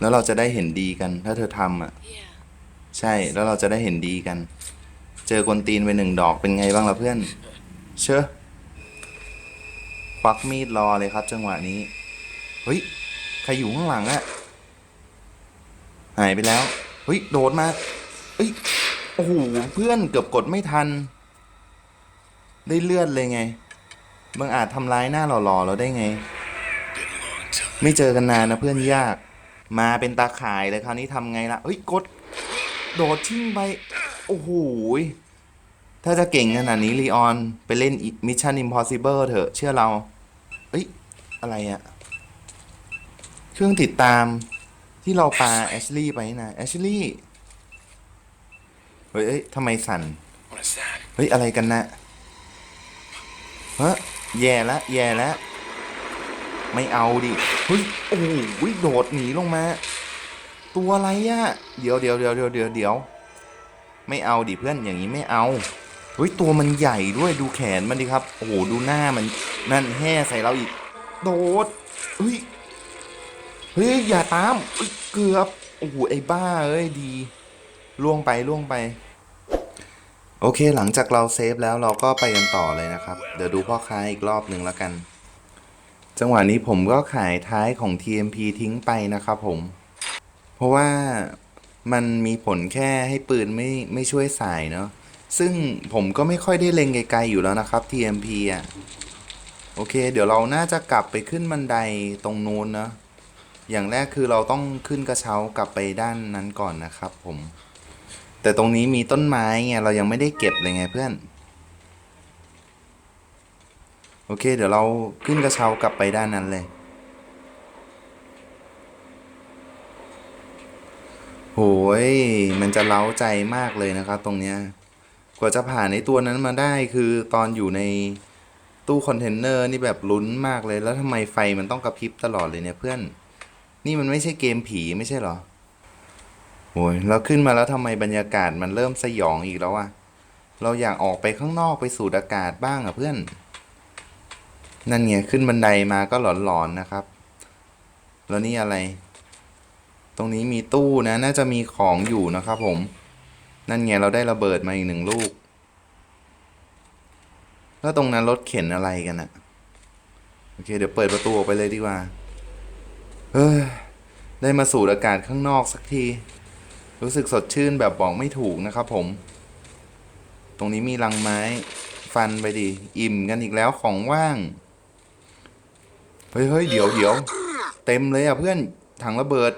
แล้วเราจะได้เห็นดีกัน ถ้าเธอทำอะ Yeah. ใช่ แล้วเราจะได้เห็นดีกัน เจอกวนตีนไปหนึ่งดอกเป็นไงบ้างล่ะเพื่อน เชอะควักมีดรอเลยครับ จังหวะนี้ เฮ้ย ใครอยู่ข้างหลังอะหายไปแล้ว เฮ้ย โดดมา เฮ้ย โอ้โห เพื่อนเกือบกดไม่ทัน ได้เลือดเลยไง บางอาจทำร้ายหน้าหล่อๆเราได้ไง ไม่เจอกันนานนะเพื่อนยาก มาเป็นตาข่ายเลยคราวนี้ทำไงล่ะ เฮ้ยกด โดดทิ้งไป โอ้โหยถ้าจะเก่งขนาดนี้ลีออนไปเล่นมิชชั่นอิมพอสิเบิลเถอะ เชื่อเรา เอ้ย อะไรอะเครื่องติดตามที่เราปาแอชลี่ไปนะแอชลี่เฮ้ยเอ้ยทำไมสั่น เฮ้ย อะไรกันนะเฮ้ยแย่ละแย่ละ ไม่เอาดิเฮ้ยโอ้โหโดดหนีลงมา ตัวอะไรอะเดี๋ยวเดี๋ยวเดี๋ยวเดี๋ยวเดี๋ยวเดี๋ยวไม่เอาดิเพื่อนอย่างนี้ไม่เอาเฮ้ยตัวมันใหญ่ด้วยดูแขนมันดิครับโอ้โหดูหน้ามันนั่นแห่ใส่เราอีก โดดเฮ้ยเฮ้ยอย่าตามเกือบโอ้โหไอ้บ้าเอ้ยดีล่วงไปล่วงไป โอเคหลังจากเราเซฟแล้วเราก็ไปกันต่อเลยนะครับ เดี๋ยวดูพ่อค้าอีกรอบหนึ่งแล้วกัน จังหวะนี้ผมก็ขายท้ายของ TMP ทิ้งไปนะครับผม เพราะว่ามันมีผลแค่ให้ปืนไม่ไม่ช่วยสายเนาะซึ่งผมก็ไม่ค่อยได้เล็งไกลๆอยู่แล้วนะครับ TMP อะโอเค เดี๋ยวเราน่าจะกลับไปขึ้นบันไดตรงนู้นเนาะอย่างแรกคือเราต้องขึ้นกระเช้ากลับไปด้านนั้นก่อนนะครับผม แต่ตรงนี้มีต้นไม้ไงเรายังไม่ได้เก็บเลยไงเพื่อน โอเค เดี๋ยวเราขึ้นกระเช้ากลับไปด้านนั้นเลย โหย มันจะเล้าใจมากเลยนะครับตรงเนี้ย กว่าจะผ่านในตัวนั้นมาได้คือตอนอยู่ในตู้คอนเทนเนอร์นี่แบบลุ้นมากเลย แล้วทำไมไฟมันต้องกระพริบตลอดเลยเนี่ยเพื่อน นี่มันไม่ใช่เกมผีไม่ใช่เหรอโอ้ยเราขึ้นมาแล้วทำไมบรรยากาศมันเริ่มสยองอีกแล้วอะเราอยากออกไปข้างนอกไปสูดอากาศบ้างอะเพื่อน นั่นไงขึ้นบันไดมาก็หลอนๆนะครับ แล้วนี่อะไร ตรงนี้มีตู้นะ น่าจะมีของอยู่นะครับผม นั่นไงเราได้ระเบิดมาอีกหนึ่งลูก แล้วตรงนั้นรถเข็นอะไรกันอะโอเค เดี๋ยวเปิดประตูออกไปเลยดีกว่า เฮ้ย ได้มาสูดอากาศข้างนอกสักที รู้สึกสดชื่นแบบบอกไม่ถูกนะครับผม ตรงนี้มีลังไม้ฟันไปดิ อิ่มกันอีกแล้วของว่าง เฮ้ยเฮ้ยเดี๋ยวเดี๋ยวเต็มเลยอะเพื่อนถังระเบิด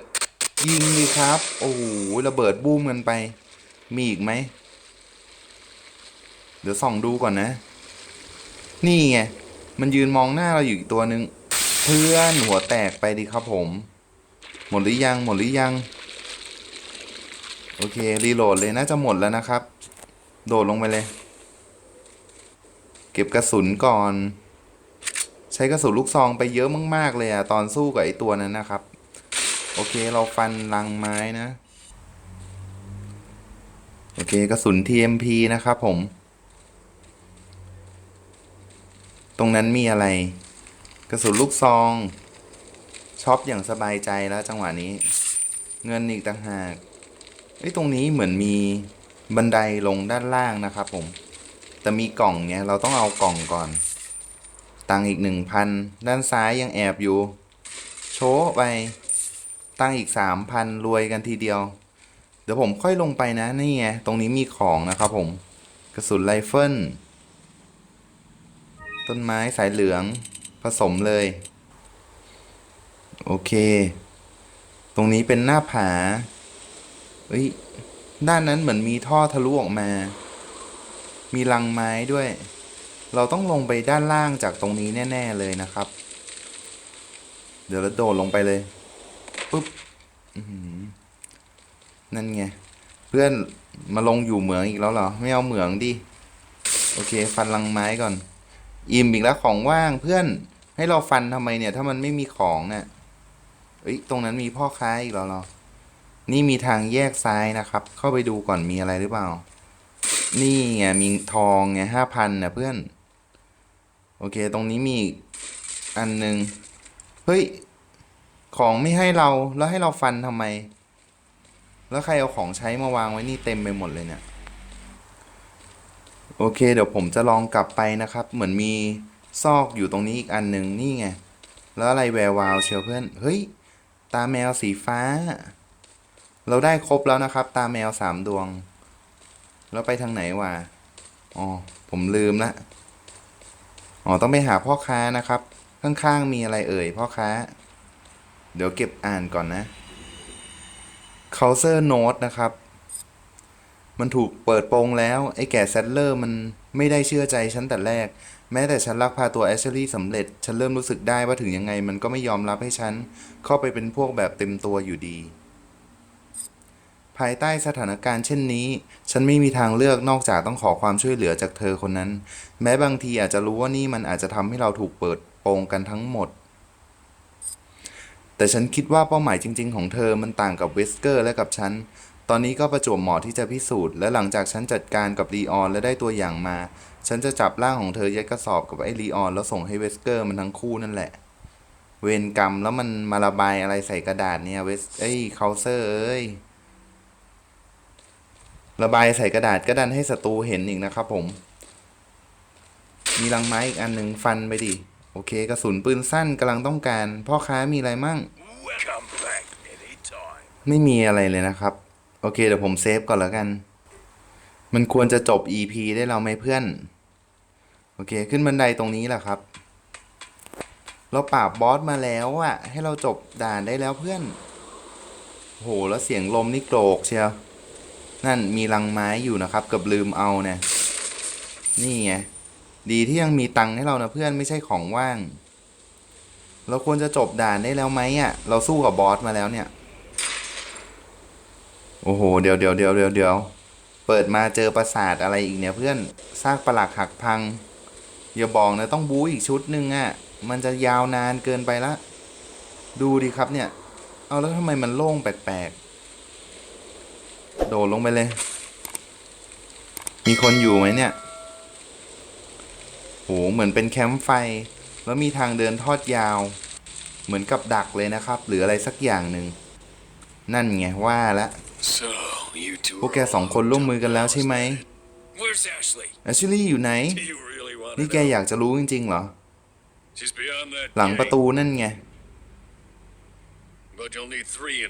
ยิงดิครับ โอ้โหระเบิดบูมกันไป มีอีกไหม เดี๋ยวส่องดูก่อนนะ นี่ไง มันยืนมองหน้าเราอยู่อีกตัวหนึ่งเพื่อนหัวแตกไปดิครับผม หมดหรือยังหมดหรือยัง โอเค รีโหลดเลยน่าจะหมดแล้วนะครับ โดดลงไปเลย เก็บกระสุนก่อน ช้กระสุนลูกซองไปเยอะมากๆเลยอะตอนสู้กับไอตัวนั้นนะครับ โอเคเราฟันลังไม้นะ โอเคกระสุน TMP นะครับผม ตรงนั้นมีอะไร กระสุนลูกซองช็อปอย่างสบายใจแล้วจังหวะนี้ เงินอีกต่างหากไอ้ตรงนี้เหมือนมีบันไดลงด้านล่างนะครับผม แต่มีกล่องเนี่ยเราต้องเอากล่องก่อน ตังอีกหนึ่งพันด้านซ้ายยังแอบอยู่ โชว์ไป ตังอีกสามพันรวยกันทีเดียว เดี๋ยวผมค่อยลงไปนะ นี่ไง ตรงนี้มีของนะครับผม กระสุนไรเฟิล ต้นไม้สายเหลืองผสมเลย โอเค ตรงนี้เป็นหน้าผาเฮ้ย ด้านนั้นเหมือนมีท่อทะลุออกมา มีรังไม้ด้วย เราต้องลงไปด้านล่างจากตรงนี้แน่ ๆ เลยนะครับ เดี๋ยวเราโดดลงไปเลยปุ๊บนั่นไง เพื่อนมาลงอยู่เหมืองอีกแล้วเหรอ ไม่เอาเหมืองดิ โอเค ฟันรังไม้ก่อน อิ่มอีกแล้วของว่างเพื่อน ให้เราฟันทำไมเนี่ย ถ้ามันไม่มีของเนี่ยเอ้ยตรงนั้นมีพ่อค้าอีกแล้วเหรอ นี่มีทางแยกซ้ายนะครับ เข้าไปดูก่อนมีอะไรหรือเปล่า นี่ไงมีทองไงห้าพันนะเพื่อน โอเค ตรงนี้มีอีกอันหนึ่งเฮ้ย ของไม่ให้เราแล้วให้เราฟันทำไม แล้วใครเอาของใช้มาวางไว้นี่เต็มไปหมดเลยเนี่ย โอเค เดี๋ยวผมจะลองกลับไปนะครับ เหมือนมีซอกอยู่ตรงนี้อีกอันหนึ่งนี่ไง แล้วอะไรแวววาวเชียวเพื่อน เฮ้ย ตาแมวสีฟ้า เราได้ครบแล้วนะครับ ตาแมวสามดวง แล้วไปทางไหนวะ อ๋อ ผมลืมละ อ๋อ ต้องไปหาพ่อค้านะครับ ข้างๆมีอะไรเอ่ยพ่อค้า เดี๋ยวเก็บอ่านก่อนนะ c u l t u r e Note นะครับ มันถูกเปิดโปงแล้ว ไอ้แก่แซดเลอร์มันไม่ได้เชื่อใจฉันแต่แรก แม้แต่ฉันลักพาตัวแอชลี่สำเร็จ ฉันเริ่มรู้สึกได้ว่าถึงยังไง มันก็ไม่ยอมรับให้ฉัน เข้าไปเป็นพวกแบบเต็มตัวอยู่ดีายใต้สถานการณ์เช่นนี้ ฉันไม่มีทางเลือกนอกจากต้องขอความช่วยเหลือจากเธอคนนั้น แม้บางทีอาจจะรู้ว่านี่มันอาจจะทำให้เราถูกเปิดโปงกันทั้งหมด แต่ฉันคิดว่าเป้าหมายจริง ๆ ของเธอมันต่างกับเวสเกอร์และกับฉัน ตอนนี้ก็ประจวบเหมาะที่จะพิสูจน์และหลังจากฉันจัดการกับลีออนและได้ตัวอย่างมา ฉันจะจับร่างของเธอยัดกระสอบกับไอ้ลีออนแล้วส่งให้เวสเกอร์มันทั้งคู่นั่นแหละเวรกรรมแล้วมันมาระบายอะไรใส่กระดาษเนี่ยเวสเอ้ยเคาเซอร์เอ้ย ระบายใส่กระดาษก็ดันให้ศัตรูเห็นอีกนะครับผม มีรังไม้อีกอันหนึ่งฟันไปดิ โอเคกระสุนปืนสั้นกำลังต้องการ พ่อค้ามีอะไรมั่ง Welcome back anytime. ไม่มีอะไรเลยนะครับ โอเคเดี๋ยวผมเซฟก่อนแล้วกัน มันควรจะจบ EP ได้เราไหมเพื่อน โอเคขึ้นบันไดตรงนี้แหละครับ เราปราบบอสมาแล้วอะให้เราจบด่านได้แล้วเพื่อนโหแล้วเสียงลมนี่โกรกเชียว นั่นมีรังไม้อยู่นะครับเกับลืมเอาเนี่ยนี่ไงดีที่ยังมีตังค์ให้เรานะเพื่อนไม่ใช่ของว่าง เราควรจะจบด่านได้แล้วไหมอะ เราสู้กับบอสมาแล้วเนี่ย โอ้โห เดี๋ยวเดี๋ยวเดี๋ยวเดี๋ยวเดี๋ยวเปิดมาเจอปราสาทอะไรอีกเนี่ยเพื่อนซากปลักหักพังอย่าบอกนะต้องบู๊อีกชุดหนึ่งอะ มันจะยาวนานเกินไปละ ดูดิครับเนี่ย เอาแล้วทำไมมันโล่งแปลกๆ โดดลงไปเลย มีคนอยู่ไหมเนี่ยโหเหมือนเป็นแคมป์ไฟ แล้วมีทางเดินทอดยาว เหมือนกับดักเลยนะครับ หรืออะไรสักอย่างหนึ่ง นั่นไงว่าละ So, you two พวกแกสองคนร่วมมือกันแล้วใช่ไหม Where's Ashley? แอชลี่อยู่ไหน Do you really want นี่ to แก know? อยากจะรู้จริงๆเหรอ She's beyond that หลังประ gate, ตูนั่นไง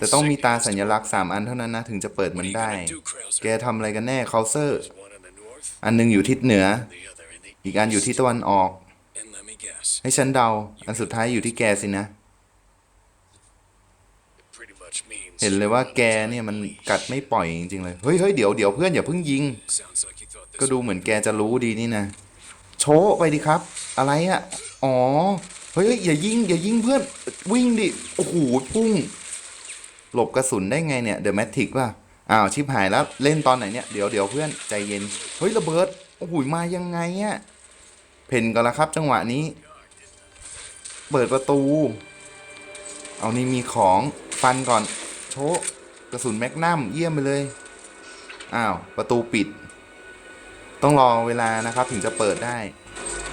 แต่ต้องมีตา insignias สัญ to ลักษณ์สามอันเทนั้นนะ ถึงจะเปิด What มั are น you ได้ gonna do, Krauser? แกทำอะไรกันแน่เคาเซอร์ There's one in the north, อันหนึงอยู่ทิศเหนือ the other in the อีกอันอยู่ที่ east. ตะวันออก And let me guess, ให้ฉันเดา อันสุดท้ายอยู่ที่แกสินะ it pretty much means เห็นเลยว่าแกเนี่ยมันกัดไม่ปล่อยจริงๆเลย เฮ้ยเฮ้ยเดี๋ยวเดี๋ยวเพื่อนอย่าเพิ่งยิง Sounds like you thought this ก็ดูเหมือนแกจะรู้ดีนี่นะ โชว์ไปดิครับ อะไรอะอ๋อ เฮ้ยอย่ายิงอย่ายิงเพื่อน วิ่งดิ โอ้โหพุ่ง หลบกระสุนได้ไงเนี่ยเดอะแมทริกป่ะ อ้าวชิบหายแล้วเล่นตอนไหนเนี่ย เดี๋ยวเดี๋ยวเพื่อนใจเย็น เฮ้ยระเบิด โอ้โหมายังไงอะเพนกันละครับ จังหวะนี้ เปิดประตู เอานี่มีของฟันก่อน โชว์กระสุนแมกนัมเยี่ยมไปเลย อ้าวประตูปิด ต้องรอเวลานะครับถึงจะเปิดได้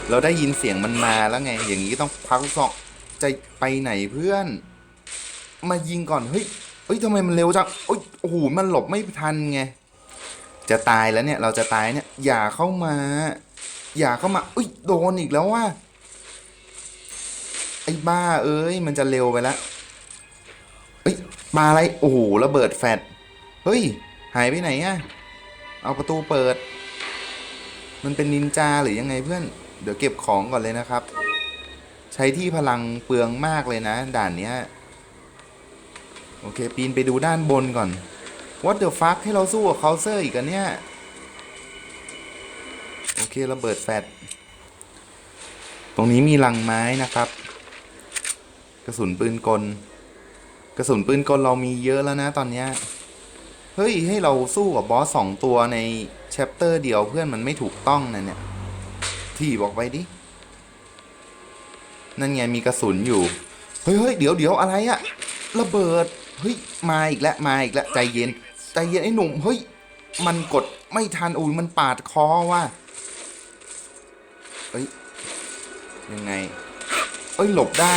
เราได้ยินเสียงมันมาแล้วไง อย่างนี้ต้องพักลูกซองจะไปไหนเพื่อน มายิงก่อน เฮ้ยเฮ้ยทำไมมันเร็วจังโอ้ยโอ้โหมันหลบไม่ทันไง จะตายแล้วเนี่ย เราจะตายเนี่ย อย่าเข้ามา อย่าเข้ามาเอ้ยโดนอีกแล้วว่าไอ้บ้าเอ้ย มันจะเร็วไปแล้วเอ้ย มาอะไร โอ้โหระเบิดแฟดเฮ้ย หายไปไหนอะเอาประตูเปิด มันเป็นนินจาหรือยังไงเพื่อน เดี๋ยวเก็บของก่อนเลยนะครับ ใช้ที่พลังเปลืองมากเลยนะ ด่านเนี้ย โอเค ปีนไปดูด้านบนก่อน What the fuck ให้เราสู้กับเคาเซอร์อีกกันเนี่ยโอเคระเบิดแฟดตรงนี้มีลังไม้นะครับ กระสุนปืนกล กระสุนปืนกลเรามีเยอะแล้วนะตอนเนี้ยเฮ้ย ให้เราสู้กับบอสสองตัวในแชปเตอร์เดียวเพื่อนมันไม่ถูกต้องนะเนี่ย ที่บอกไปดิ นั่นไงมีกระสุนอยู่ เฮ้ยเฮ้ยเดี๋ยวเดี๋ยวอะไรอะระเบิด เฮ้ย มาอีกแล้วมาอีกแล้วใจเย็น ใจเย็นไอ้หนุ่ม เฮ้ย มันกดไม่ทันอุ้ยมันปาดคอว่ะเฮ้ย ยังไง เอ้ย หลบได้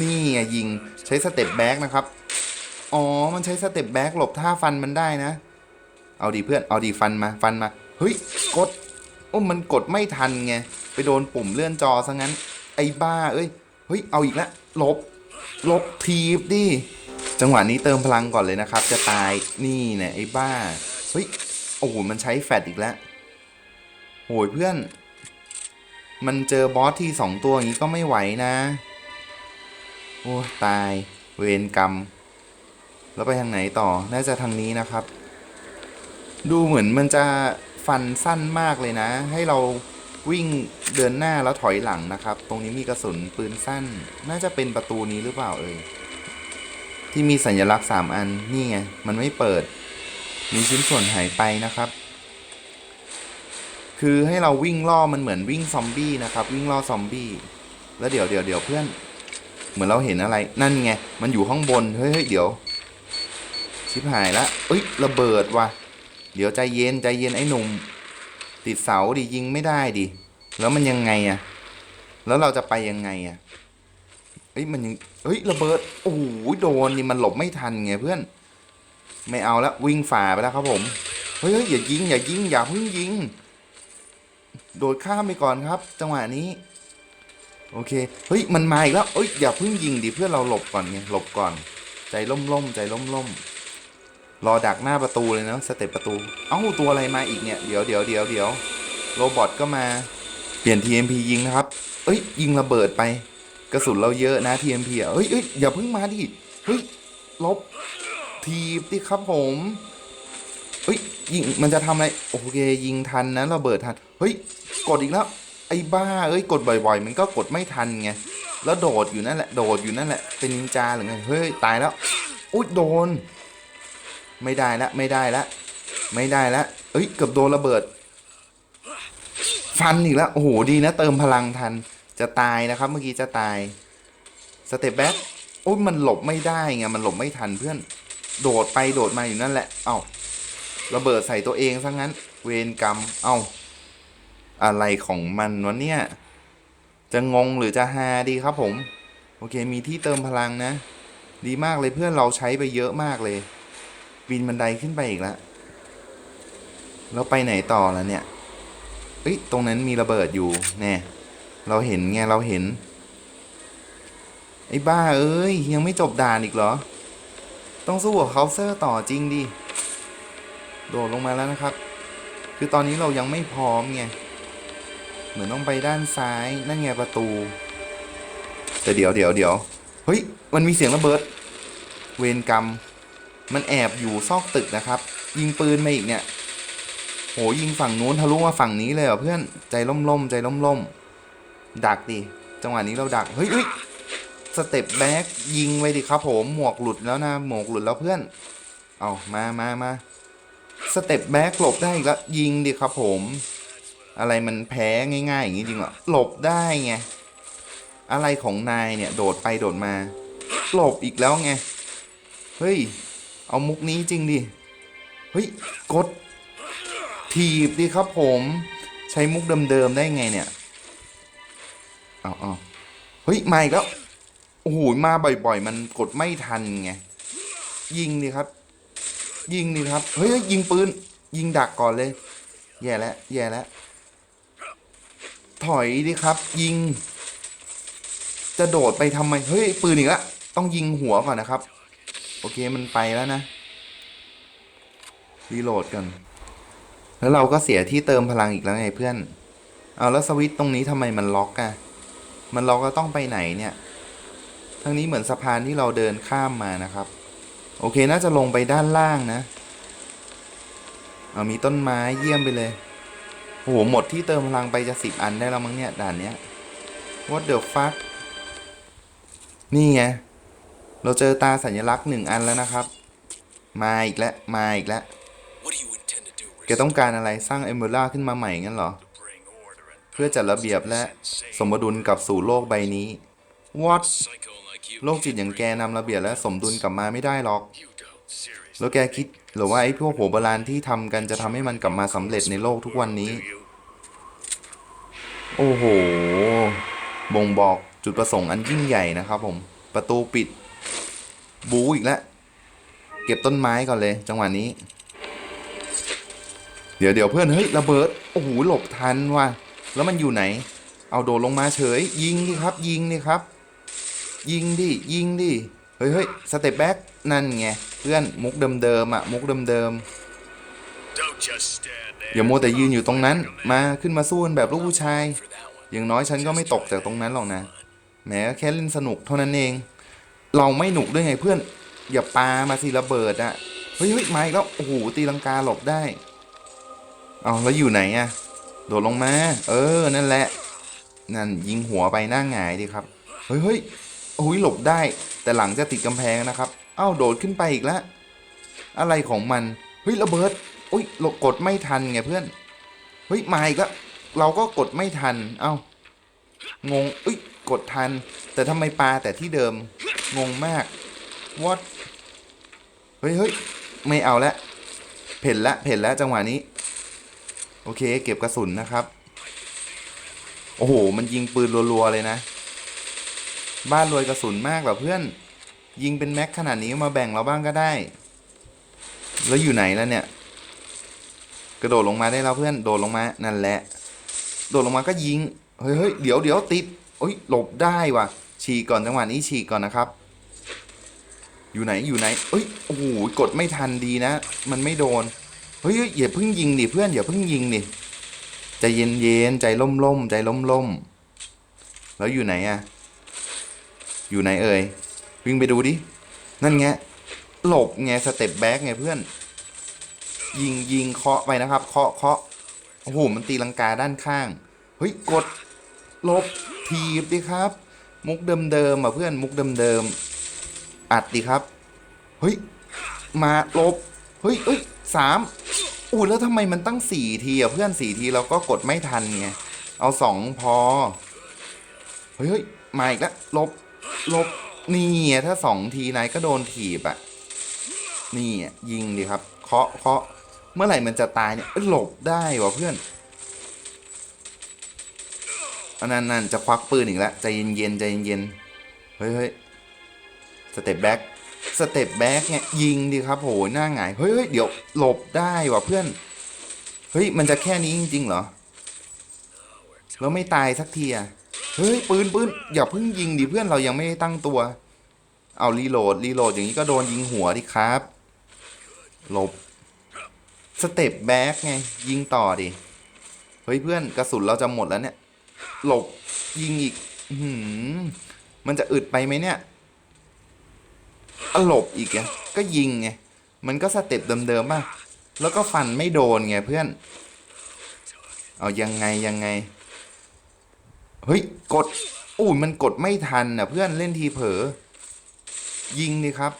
นี่ไงยิง ใช้สเต็ปแบ็กนะครับ อ๋อ มันใช้สเต็ปแบ็กหลบท่าฟันมันได้นะ เอาดีเพื่อน เอาดีฟันมา ฟันมา เฮ้ย กด อ้มันกดไม่ทันไง ไปโดนปุ่มเลื่อนจอซะงั้น ไอ้บ้า เอ้ย เฮ้ย เอาอีกแล้วลบ ลบทีบดิ จังหวะนี้เติมพลังก่อนเลยนะครับ จะตาย นี่เนี่ยไอ้บ้า เฮ้ย โอ้โห มันใช้แฟดอีกแล้วโหยเพื่อน มันเจอบอสที่สองตัวอย่างนี้ก็ไม่ไหวนะ โอ้ตาย เวรกรรม แล้วไปทางไหนต่อ น่าจะทางนี้นะครับ ดูเหมือนมันจะ ฟันสั้นมากเลยนะ ให้เราวิ่งเดินหน้าแล้วถอยหลังนะครับ ตรงนี้มีกระสุนปืนสั้น น่าจะเป็นประตูนี้หรือเปล่าเอ่ยที่มีสัญลักษณ์สามอันนี่ไงมันไม่เปิด มีชิ้นส่วนหายไปนะครับ คือให้เราวิ่งล่อมันเหมือนวิ่งซอมบี้นะครับ วิ่งล่อซอมบี้แล้วเดี๋ยวเดี๋ยวเดี๋ยวเพื่อน เหมือนเราเห็นอะไร นั่นไงมันอยู่ข้างบนเฮ้ยเฮ้ยเดี๋ยว ชิบหายละเอ้ยระเบิดว่ะ เดี๋ยวใจเย็นใจเย็นไอ้หนุ่ม ติดเสาดิยิงไม่ได้ดิ แล้วมันยังไงอะแล้วเราจะไปยังไงอะเอ้ยมันยังเฮ้ยระเบิด โอ้โหโดนนี่มันหลบไม่ทันไงเพื่อน ไม่เอาละวิ่งฝ่าไปแล้วครับผม เฮ้ยอย่ายิงอย่ายิงอย่าเพิ่งยิง โดดข้ามไปก่อนครับ จังหวะนี้ โอเค เฮ้ยมันมาอีกแล้วเอ้ยอย่าเพิ่งยิงดิเพื่อนเราหลบก่อนไงหลบก่อน ใจล่มล่มๆใจล่มล่มๆ รอดักหน้าประตูเลยนะสเต็ปประตู เอ้าตัวอะไรมาอีกเนี่ย เดี๋ยวเดี๋ยวเดี๋ยวเดี๋ยวโรบอทก็มาเปลี่ยน TMP ยิงนะครับ เอ้ย ยิงระเบิดไป กระสุนเราเยอะนะ TMP อะเอ้ยเอ้ยอย่าเพิ่งมาดิ เฮ้ย ลบทีบดิครับผมเฮ้ย ยิงมันจะทำอะไร โอเค ยิงทันนะระเบิดทัน เฮ้ย กดอีกแล้ว ไอ้บ้า เอ้ย กดบ่อย ๆ มันก็กดไม่ทันไง แล้วโดดอยู่นั่นแหละ โดดอยู่นั่นแหละ เป็นนินจาหรือไง เฮ้ย ตายแล้ว อุ้ยโดน ไม่ได้ละไม่ได้ละไม่ได้ละเอ้ยเกือบโดนระเบิด ฟันอีกแล้วโอ้โหดีนะ เติมพลังทันจะตายนะครับ เมื่อกี้จะตายสเตปแบ็คโอ้ยมันหลบไม่ได้ไงมันหลบไม่ทันเพื่อนโดดไปโดดมาอยู่นั่นแหละ เอ้าระเบิดใส่ตัวเองซะงั้น เวรกรรม เอ้าอะไรของมันวะเนี่ย จะงงหรือจะฮาดีครับผม โอเคมีที่เติมพลังนะ ดีมากเลยเพื่อนเราใช้ไปเยอะมากเลย ปีนบันไดขึ้นไปอีกแล้วแล้วไปไหนต่อแล้วเนี่ยเอ้ยตรงนั้นมีระเบิดอยู่แน่เราเห็นไงเราเห็น ไอ้บ้าเอ้ยยังไม่จบด่านอีกเหรอ ต้องสู้กับเคาเซอร์ต่อจริงดิ โดดลงมาแล้วนะครับ คือตอนนี้เรายังไม่พร้อมไง เหมือนต้องไปด้านซ้ายนั่นไงประตู แต่เดี๋ยวเดี๋ยวเดี๋ยวเฮ้ยมันมีเสียงระเบิด เวรกรรม มันแอบอยู่ซอกตึกนะครับ ยิงปืนมาอีกเนี่ยโหยิงฝั่งนู้นทะลุมาฝั่งนี้เลยเหรอเพื่อนใจล่มๆใจล่มล่มๆดักดิจังหวะนี้เราดักเฮ้ยเฮ้ยสเต็ปแบ็กยิงไว้ดิครับผมหมวกหลุดแล้วนะหมวกหลุดแล้วเพื่อน เอามามามาสเต็ปแบ็กหลบได้อีกแล้วยิงดิครับผม อะไรมันแพ้ง่ายๆอย่างนี้จริงเหรอหลบได้ไงอะไรของนายเนี่ยโดดไปโดดมา หลบอีกแล้วไงเฮ้ย เอามุกนี้จริงดิ เฮ้ย กด ถีบดิครับผม ใช้มุกเดิมๆได้ไงเนี่ยเอาเอาเฮ้ย มาอีกแล้ว โอ้โห มาบ่อยๆ มันกดไม่ทันไง ยิงดิครับ ยิงดิครับ เฮ้ยยยิงปืน ยิงดักก่อนเลย แย่แล้วแย่แล้วถอยดิครับ ยิง จะโดดไปทำไม เฮ้ย ปืนอีกแล้วต้องยิงหัวก่อนนะครับ โอเคมันไปแล้วนะ รีโหลดกัน แล้วเราก็เสียที่เติมพลังอีกแล้วไงเพื่อน เอาแล้วสวิตตรงนี้ทำไมมันล็อกอะมันล็อกก็ต้องไปไหนเนี่ยทางนี้เหมือนสะพานที่เราเดินข้ามมานะครับ โอเคน่าจะลงไปด้านล่างนะ เอามีต้นไม้เยี่ยมไปเลยโอ้โหหมดที่เติมพลังไปจะสิบอันได้แล้วมั้งเนี่ยด่านเนี้ย what the fuck นี่ไง เราเจอตาสัญลักษณ์หนึ่งอันแล้วนะครับ มาอีกแล้ว มาอีกแล้วแกต้องการอะไรสร้างเอมเบล่าขึ้นมาใหม่งั้นเหรอ เพื่อจัดระเบียบและสมดุลกลับสู่โลกใบนี้ what โลกจิตอย่างแกนำระเบียบและสมดุลกลับมาไม่ได้หรอก แล้วแกคิดหรือว่าไอ้พวกหัวโบราณที่ทำกันจะทำให้มันกลับมาสำเร็จในโลกทุกวันนี้ โอ้โห บ่งบอกจุดประสงค์อันยิ่งใหญ่นะครับผม ประตูปิด บูอีกแล้ว เก็บต้นไม้ก่อนเลย จังหวะนี้ เดี๋ยวเดี๋ยวเพื่อน เฮ้ย ระเบิด โอ้โห หลบทันว่ะ แล้วมันอยู่ไหน เอาโดดลงมาเฉย ยิงดิครับ ยิงดิครับ ยิงดิ ยิงดิ เฮ้ยเฮ้ยสเต็ปแบ็กนั่นไง เพื่อน มุกเดิมๆอะ มุกเดิม Don't just stand ๆ there. อย่ามัวแต่ยืนอยู่ตรงนั้น มาขึ้นมาสู้กันแบบลูกผู้ชาย For that one. อย่างน้อยฉันก็ไม่ตกจากตรงนั้นหรอกนะแหมแค่เล่นสนุกเท่านั้นเอง เราไม่หนุกด้วยไงเพื่อน อย่าปามาสิระเบิดอะเฮ้ยเฮ้ยมาอีกแล้วโอ้โหตีลังกาหลบได้เอาแล้วอยู่ไหนอะโดดลงมา เออ นั่นแหละ นั่นยิงหัวไปหน้าหงายดิครับ เฮ้ยเฮ้ยโอ้ยหลบได้ แต่หลังจะติดกำแพงนะครับ เอ้าโดดขึ้นไปอีกแล้ว อะไรของมัน เฮ้ยระเบิดโอ้ยหลบกดไม่ทันไงเพื่อน เฮ้ยมาอีกแล้ว เราก็กดไม่ทัน เอ้างงเอ้ยกดทัน แต่ทำไมปลาแต่ที่เดิม งงมาก what เฮ้ยเฮ้ยไม่เอาละเพ่นละเพ่นละจังหวะนี้ โอเค เก็บกระสุนนะครับ โอ้โห มันยิงปืนรัวๆเลยนะ บ้านรวยกระสุนมากแบบเพื่อน ยิงเป็นแม็กขนาดนี้มาแบ่งเราบ้างก็ได้ แล้วอยู่ไหนแล้วเนี่ย กระโดดลงมาได้แล้วเพื่อนโดดลงมานั่นแหละ โดดลงมาก็ยิง เฮ้ยเฮ้ยเดี๋ยวเดี๋ยวติดโอ้ยหลบได้ว่ะ ฉีกก่อนจังหวะนี้ฉีกก่อนนะครับ อยู่ไหนอยู่ไหนเอ้ยโอ้โหกดไม่ทันดีนะ มันไม่โดนเฮ้ยเฮ้ยอย่าเพิ่งยิงดิเพื่อนอย่าเพิ่งยิงดิใจเย็นเย็นใจล่มล่มๆใจล่มล่มๆแล้วอยู่ไหนอะอยู่ไหนเอ่ยวิ่งไปดูดินั่นไงหลบไงสเต็ปแบ็กไงเพื่อน ยิงยิงเคาะไปนะครับ เคาะเคาะโอ้โหมันตีลังกาด้านข้างเฮ้ยกดลบทีบดิครับ มุกเดิมๆอะเพื่อนมุกเดิมๆอัดดิครับ เฮ้ย มาลบ เฮ้ยเฮ้ยสามอู้แล้วทำไมมันตั้งสี่ทีอะเพื่อนสี่ทีเราก็กดไม่ทันไงเอาสองพอ เฮ้ยมาอีกแล้วลบลบนี่ถ้าสองทีนายก็โดนถีบอะ นี่ยิงดิครับ เคาะเคาะเมื่อไหร่มันจะตายเนี่ยหลบได้วะเพื่อน อันนั้นนั่นจะควักปืนอีกแล้วใจเย็นๆใจเย็นๆเฮ้ยเฮ้ยสเต็ปแบ็กสเต็ปแบ็กเนี่ยยิงดิครับโหหน้าหงายเฮ้ยเฮ้ยเดี๋ยวหลบได้ว่ะเพื่อนเฮ้ยมันจะแค่นี้จริงๆเหรอแล้วไม่ตายสักทีอะเฮ้ยปืนปืนอย่าเพิ่งยิงดิเพื่อนเรายังไม่ได้ตั้งตัว เอารีโหลดรีโหลดอย่างนี้ก็โดนยิงหัวดิครับหลบสเต็ปแบ็กไงยิงต่อดิเฮ้ยเพื่อนกระสุนเราจะหมดแล้วเนี่ย หลบยิงอีกหือมันจะอึดไปไหมเนี่ยหลบอีกไงก็ยิงไง มันก็สเต็ปเดิมๆป่ะ แล้วก็ฟันไม่โดนไงเพื่อน เอายังไงยังไง เฮ้ย กดอุ้ยมันกดไม่ทันน่ะเพื่อนเล่นทีเผลอ ยิงดิครับ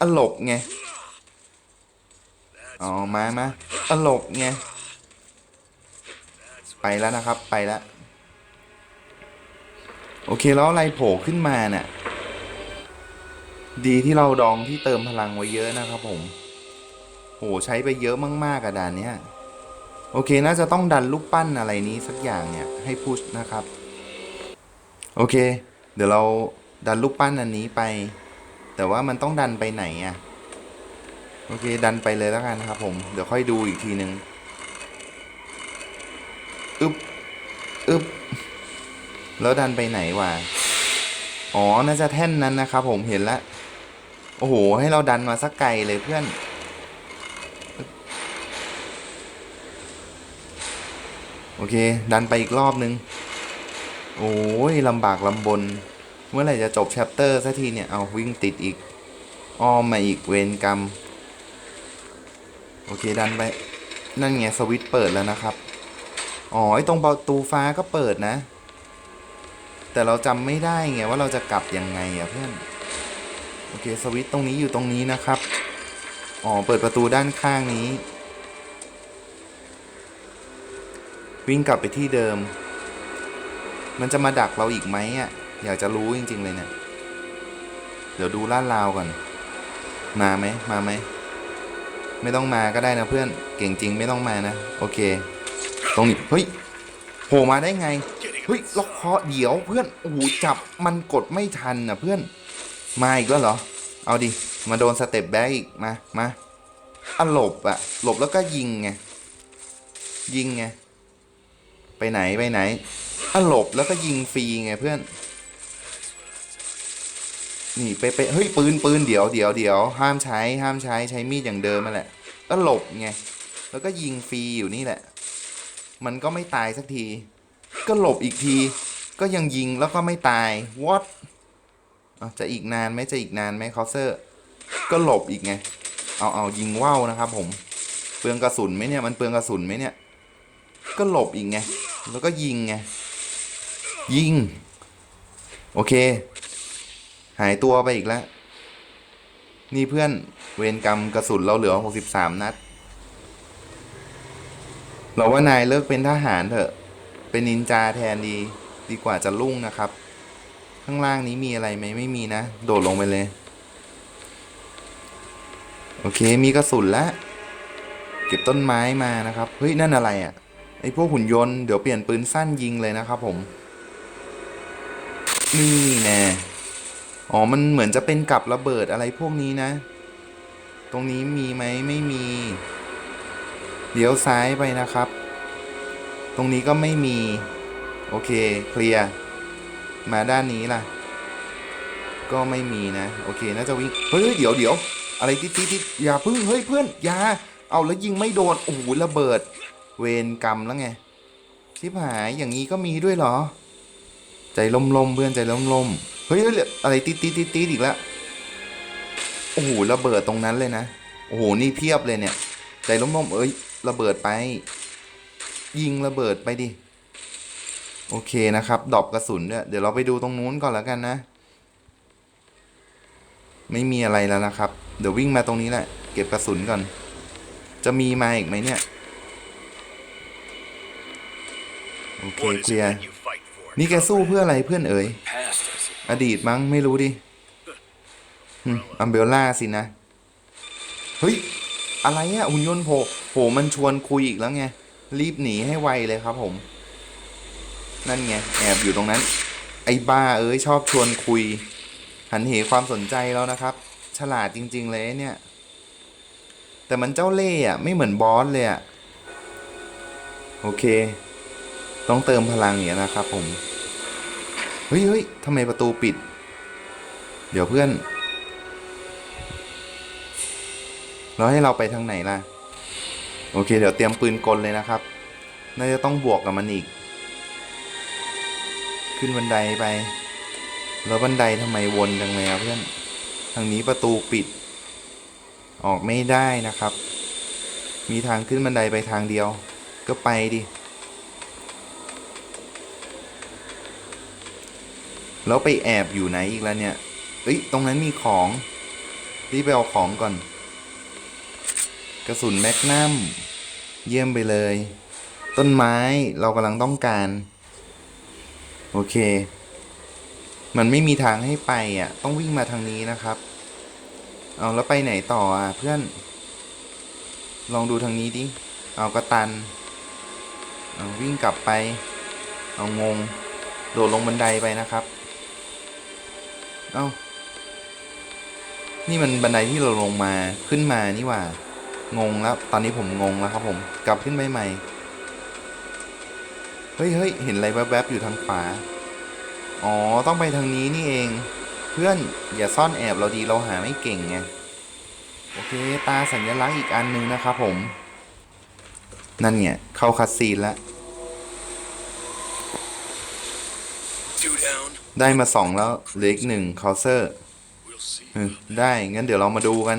อหลบไง อ๋อ มามาตลกไง ไปแล้วนะครับ ไปแล้ว โอเคแล้วอะไรโผล่ขึ้นมาเนี่ยดีที่เราดองที่เติมพลังไว้เยอะนะครับผมโหใช้ไปเยอะมากๆอะดานเนี้ยโอเคน่าจะต้องดันลูกปั้นอะไรนี้สักอย่างเนี่ยให้พุชนะครับ โอเค เดี๋ยวเราดันลูกปั้นอันนี้ไป แต่ว่ามันต้องดันไปไหนอะโอเค ดันไปเลยแล้วกันครับผม เดี๋ยวค่อยดูอีกทีหนึ่ง อึบอึบแล้วดันไปไหนวะ อ๋อ น่าจะแท่นนั้นนะครับผมเห็นแล้วโอ้โห ให้เราดันมาสักไกลเลยเพื่อนอโอเค ดันไปอีกรอบนึง โอ้ยลำบากลำบน เมื่อไหร่จะจบแชปเตอร์สักทีเนี่ย เอาวิ่งติดอีก อ้อมมาอีกเวรกรรม โอเค ดันไป นั่นไงสวิตช์เปิดแล้วนะครับ อ๋อไอตรงประตูฟ้าก็เปิดนะ แต่เราจำไม่ได้ไงว่าเราจะกลับยังไงอะเพื่อน โอเคสวิตช์ตรงนี้อยู่ตรงนี้นะครับ อ๋อเปิดประตูด้านข้างนี้ วิ่งกลับไปที่เดิม มันจะมาดักเราอีกไหมอะอยากจะรู้จริง ๆ เลยเนี่ย เดี๋ยวดูลาดราวก่อน มาไหมมาไหม ไม่ต้องมาก็ได้นะเพื่อน เก่งจริงไม่ต้องมานะ โอเค ตรงนี้เฮ้ยโผล่มาได้ไงเฮ้ยล็อกคอเดี๋ยวเพื่อนโอ้โหจับมันกดไม่ทันนะเพื่อนมาอีกแล้วเหรอ เอาดิมาโดนสเต็ปแบ็กอีกมามาอะหลบอะหลบแล้วก็ยิงไงยิงไงไปไหนไปไหนอะหลบแล้วก็ยิงฟรีไงเพื่อนนี่ไปไปเฮ้ยปืนปืนเดี๋ยวเดี๋ยวเดี๋ยวห้ามใช้ห้ามใช้ใช้มีดอย่างเดิมมาแหละก็หลบไงแล้วก็ยิงฟรีอยู่นี่แหละ มันก็ไม่ตายสักที ก็หลบอีกที ก็ยังยิงแล้วก็ไม่ตาย what จะอีกนานไหมจะอีกนานไหมคอเซอร์ ก็หลบอีกไง เอาเอายิงว่าวนะครับผม เปลืองกระสุนไหมเนี่ย มันเปลืองกระสุนไหมเนี่ย ก็หลบอีกไง แล้วก็ยิงไง ยิง โอเค หายตัวไปอีกแล้ว นี่เพื่อนเวรกรรมกระสุนเราเหลือ 63 นัด เราว่านายเลิกเป็นทหารเถอะ เป็นนินจาแทนดี ดีกว่าจะรุ่งนะครับ ข้างล่างนี้มีอะไรไหมไม่มีนะ โดดลงไปเลย โอเค มีกระสุนแล้วเก็บต้นไม้มานะครับ เฮ้ย นั่นอะไรอะ่ะ ไอพวกหุ่นยนต์ เดี๋ยวเปลี่ยนปืนสั้นยิงเลยนะครับผม นี่แน่อ๋อ มันเหมือนจะเป็นกับระเบิดอะไรพวกนี้นะ ตรงนี้มีไหมไม่มี เดี๋ยวซ้ายไปนะครับ ตรงนี้ก็ไม่มี โอเค เคลียร์ มาด้านนี้ล่ะ ก็ไม่มีนะ โอเค น่าจะวิ่ง เฮ้ย เดี๋ยวเดี๋ยว อะไรติดติดติอย่าพึ่ง เฮ้ยเพื่อน อย่า เอาแล้วยิงไม่โดน โอ้โห ระเบิด เวรกรรมแล้วไง ชิบหาย อย่างนี้ก็มีด้วยเหรอ ใจล่มๆเพื่อนใจล่มๆเฮ้ย อะไรติดติดติดติดอีกแล้ว โอ้โห ระเบิดตรงนั้นเลยนะ โอ้โห นี่เพียบเลยเนี่ย ใจล่มๆเอ้ยระเบิดไป ยิงระเบิดไปดิ โอเคนะครับดรอปกระสุนเนี่ยเดี๋ยวเราไปดูตรงนู้นก่อนแล้วกันนะ ไม่มีอะไรแล้วนะครับ เดี๋ยววิ่งมาตรงนี้แหละ เก็บกระสุนก่อน จะมีมาอีกไหมเนี่ย โอเค What เค is ลี it ยร์ that you fight for? นี่แกสู้เพื่ออะไรเพื่อนเอ๋ย Past us. อดีตมั้งไม่รู้ดิอัมเบลล่าสินะ เฮ้ย อะไรอะหุ่นยนต์โผล่โผล่มันชวนคุยอีกแล้วไง รีบหนีให้ไวเลยครับผม นั่นไง แอบอยู่ตรงนั้น ไอ้บ้าเอ้ยชอบชวนคุย หันเหความสนใจแล้วนะครับ ฉลาดจริง ๆ เลยเนี่ย แต่มันเจ้าเล่ห์อะไม่เหมือนบอสเลยอะโอเค ต้องเติมพลังอย่างนี้ยนะครับผม เฮ้ยเฮ้ยทำไมประตูปิด เดี๋ยวเพื่อน แล้วให้เราไปทางไหนล่ะ โอเค เดี๋ยวเตรียมปืนกลเลยนะครับ น่าจะต้องบวกกับมันอีก ขึ้นบันไดไป แล้วบันไดทำไมวนจังเลยอะเพื่อน ทางนี้ประตูปิด ออกไม่ได้นะครับ มีทางขึ้นบันไดไปทางเดียว ก็ไปดิ แล้วไปแอบอยู่ไหนอีกแล้วเนี่ย เอ้ย ตรงนั้นมีของ รีบไปเอาของก่อน กระสุนแมกนัมเยี่ยมไปเลย ต้นไม้เรากำลังต้องการ โอเค มันไม่มีทางให้ไปอะ ต้องวิ่งมาทางนี้นะครับ เอาแล้วไปไหนต่ออะเพื่อน ลองดูทางนี้ดิ เอากระตัน เอาวิ่งกลับไป เอางง โดดลงบันไดไปนะครับ เอ้านี่มันบันไดที่เราลงมาขึ้นมานี่หว่า งงแล้ว ตอนนี้ผมงงแล้วครับผม กลับขึ้นไปใหม่ เฮ้ยเฮ้ยเห็นอะไรแวบๆอยู่ทางขวา อ๋อ ต้องไปทางนี้นี่เอง เพื่อนอย่าซ่อนแอบเราดีเราหาไม่เก่งไง โอเค ตาสัญลักษณ์อีกอันนึงนะครับผม นั่นเนี่ยเข้าคัดซีนแล้ว Two down. ได้มาสองแล้วเหลืออีกหนึ่งเคาน์เซอร์ We'll see. อืมได้ งั้นเดี๋ยวเรามาดูกัน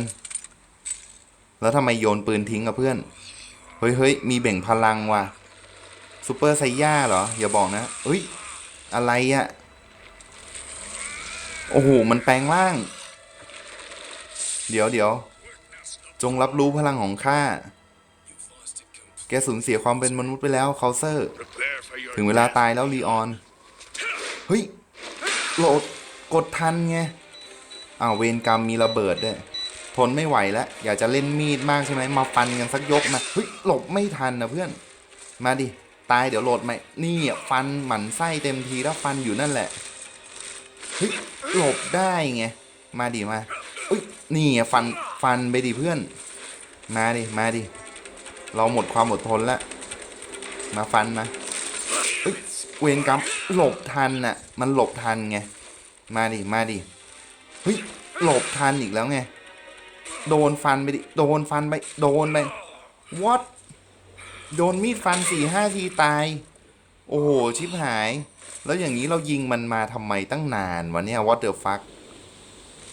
แล้วทำไมโยนปืนทิ้งกับเพื่อน เฮ้ยเฮ้ยมีเบ่งพลังว่ะซูเปอร์ไซย่าเหรอ อย่าบอกนะเฮ้ย อะไรอะโอ้โห มันแปลงร่าง เดี๋ยวเดี๋ยว จงรับรู้พลังของข้า แกสูญเสียความเป็นมนุษย์ไปแล้วเคาน์เซอร์ ถึงเวลาตายแล้วลีออน เฮ้ย โหลดกดทันไงอ้าวเวรกรรมมีระเบิดด้วย ทนไม่ไหวแล้วอยากจะเล่นมีดมากใช่ไหมมาฟันกันสักยกมาเฮ้ยหลบไม่ทันนะเพื่อน มาดิตายเดี๋ยวโหลดใหม่นี่อะฟันหมันไส้เต็มทีแล้วฟันอยู่นั่นแหละเฮ้ยหลบได้ไงมาดิมาอุ้ยนี่อะฟันฟันไปดิเพื่อน มาดิมาดิเราหมดความอดทนแล้วมาฟันมาเวรกรรมหลบทันน่ะมันหลบทันไงมาดิมาดิเฮ้ยหลบทันอีกแล้วไง โดนฟันไปดิ โดนฟันไป โดนไป what โดนมีดฟันสี่ห้าทีตาย โอ้โห ชิบหาย แล้วอย่างนี้เรายิงมันมาทำไมตั้งนานวะเนี่ย what the fuck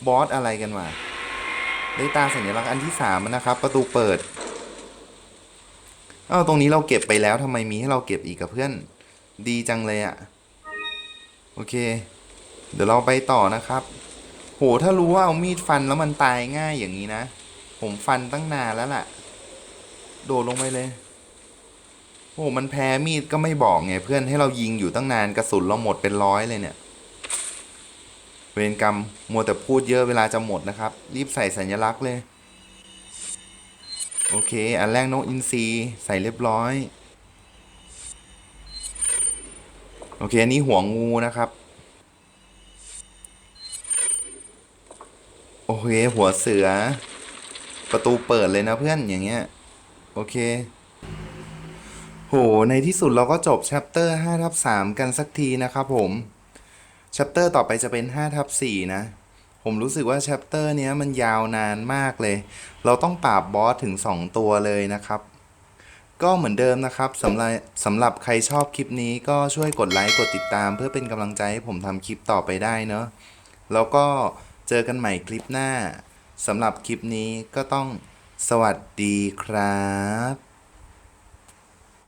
บอสอะไรกันวะได้ตาสัญลักษณ์อันที่สามนะครับ ประตูเปิดเอ้าตรงนี้เราเก็บไปแล้วทำไมมีให้เราเก็บอีกกับเพื่อน ดีจังเลยอะโอเค เดี๋ยวเราไปต่อนะครับ หถ้ารู้ว่าเอามีดฟันแล้วมันตายง่ายอย่างนี้นะ ผมฟันตั้งนานแล้วล่ะ โดดลงไปเลย โอ้มันแพ้มีดก็ไม่บอกไงเพื่อนให้เรายิงอยู่ตั้งนานกระสุนเราหมดเป็นร้อยเลยเนี่ย เวรกรรมมัวแต่พูดเยอะเวลาจะหมดนะครับ รีบใส่สัญลักษณ์เลย โอเค อันแรกนกอินทรีใส่เรียบร้อย โอเคอันนี้หัวงูนะครับ โอ เค หัวเสือ ประตูเปิดเลยนะเพื่อนอย่างเงี้ย โอเค โห ในที่สุดเราก็จบ chapter 5ทับ3กันสักทีนะครับผม chapter ต่อไปจะเป็น5ทับ4นะ ผมรู้สึกว่า chapter เนี้ยมันยาวนานมากเลย เราต้องปราบบอสถึง 2 ตัวเลยนะครับก็เหมือนเดิมนะครับสำหรับสำหรับใครชอบคลิปนี้ก็ช่วยกดไลค์กดติดตาม เพื่อเป็นกำลังใจให้ผมทำคลิปต่อไปได้เนอะแล้วก็ เจอกันใหม่คลิปหน้าสำหรับคลิปนี้ก็ต้องสวัสดีครับ